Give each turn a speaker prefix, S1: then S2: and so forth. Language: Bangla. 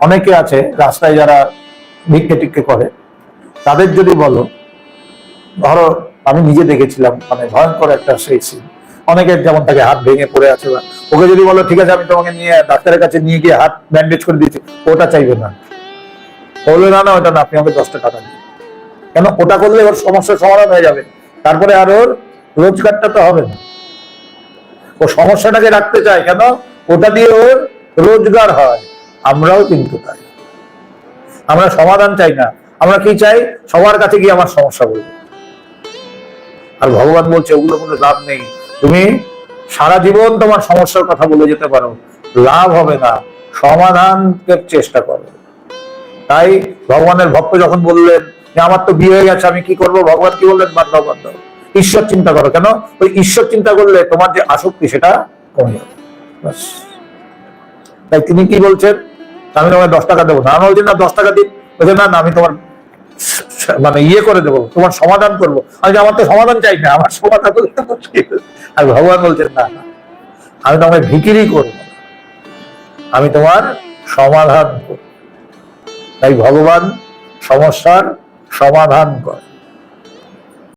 S1: অনেকে আছে রাস্তায় যারা ভিক্ষে টিক্ষে করে, তাদের যদি বলো, ধরো আমি নিজে দেখেছিলাম মানে ভয়ঙ্কর একটা সেই scene। অনেকের যেমন তাকে হাত ভেঙে পড়ে আছে বা, ওকে যদি বলো, ঠিক আছে, আমি তোমাকে নিয়ে, ডাক্তারের কাছে নিয়ে গিয়ে হাত ব্যান্ডেজ করে দিচ্ছি ওটা চাইবে না। বলবে, না না, ওটা না, আপনি আমাকে দশটা টাকা দিন কেন? ওটা করলে ওর সমস্যার সমাধান হয়ে যাবে। তারপরে আর ওর রোজগারটা তো হবে না। ও সমস্যাটাকে রাখতে চায় কেন? ওটা দিয়ে ওর রোজগার হয়। আমরাও কিন্তু তাই। আমরা সমাধান চাই না। আমরা কি চাই? সবার কাছে গিয়ে আমার সমস্যা বলব আর ভগবান বলছে, ওগুলো কোনো লাভ নেই। তুমি সারা জীবন তোমার সমস্যার কথা বলে যেতে পারো। লাভ হবে না। সমাধানের চেষ্টা করো। তাই ভগবানের ভক্ত যখন বললেন যে, আমার তো বিয়ে হয়ে গেছে, আমি কি করব? ভগবান কি বললেন? বাদ দাও ঈশ্বর চিন্তা করো। কেন? ওই ঈশ্বর চিন্তা করলে তোমার যে আসক্তি, সেটা কমে যাবে। তাই তিনি কি বলছেন? আমি তোমাকে দশ টাকা দেবো না। আমি বলছি না দশ টাকা দিন বলছে না না, আমি তোমার মানে ইয়ে করে দেবো, তোমার সমাধান করব। আমি আমার তো সমাধান চাই না, আমার সমাধান করতে মুশকিল আর ভগবান বলছেন, না না, আমি তোমাকে ভিকিরি করব আমি তোমার সমাধান করব। তাই ভগবান সমস্যার সমাধান করে।